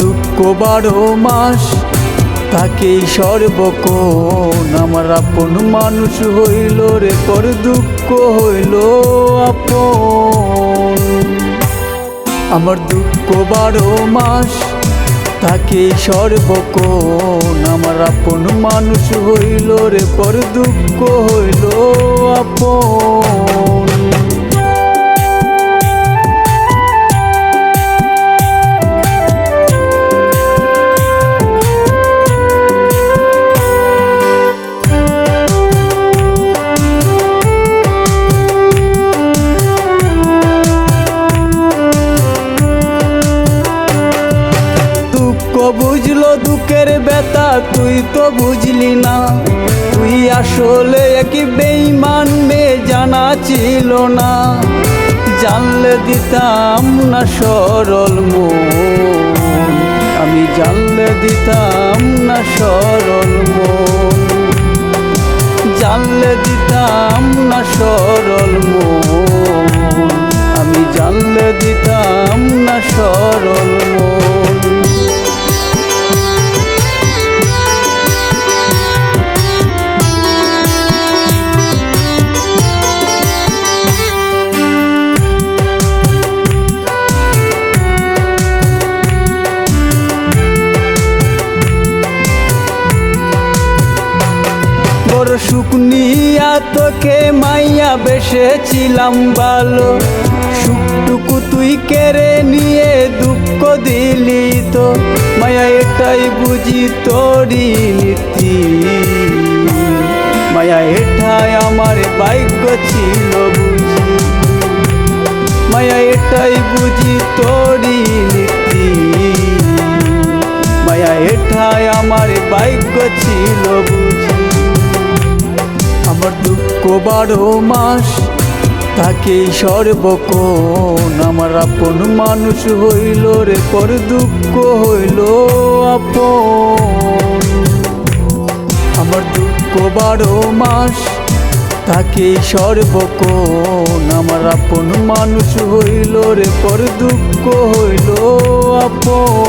দুঃখ বারো মাস, তাকেই সর্বক্ষণ আমার আপন মানুষ হইল রে, পর দুঃখ হইল আপন। আমার দুঃখ বারো মাস তাকে সর্বক্ষণ আমার আপন মানুষ হইল রে, পর দুঃখ হইল আপন। বুঝলো দুঃখের ব্যথা, তুই তো বুঝলি না। তুই আসলে একই বেইমান মেয়ে জানা ছিল না। জানলে দিতাম না সরল মন। আমি জানলে দিতাম না সরল মন। জানলে দিতাম না সরল মন। আমি জানলে দিতাম বড় শুকনিয়া তোকে মাইয়া বেসেছিলাম ভালো। সুখটুকু তুই কেড়ে নিয়ে দুঃখ দিলি তো। মায়া এটাই বুঝি তোরই নীতি। মায়া এটাই আমার ভাগ্য ছিল বুঝি। মায়া এটাই বুঝি তোরই নীতি। মায়া এটাই আমার ভাগ্য ছিল বুঝি। আমার দুঃখ বারো মাস তাকে সর্বক্ষণ আমার আপন মানুষ হইল রে, পর দুঃখ হইল আপন। আমার দুঃখ বারো মাস তাকে সর্বক্ষণ আমার আপন মানুষ হইল রে, পর দুঃখ হইল আপন।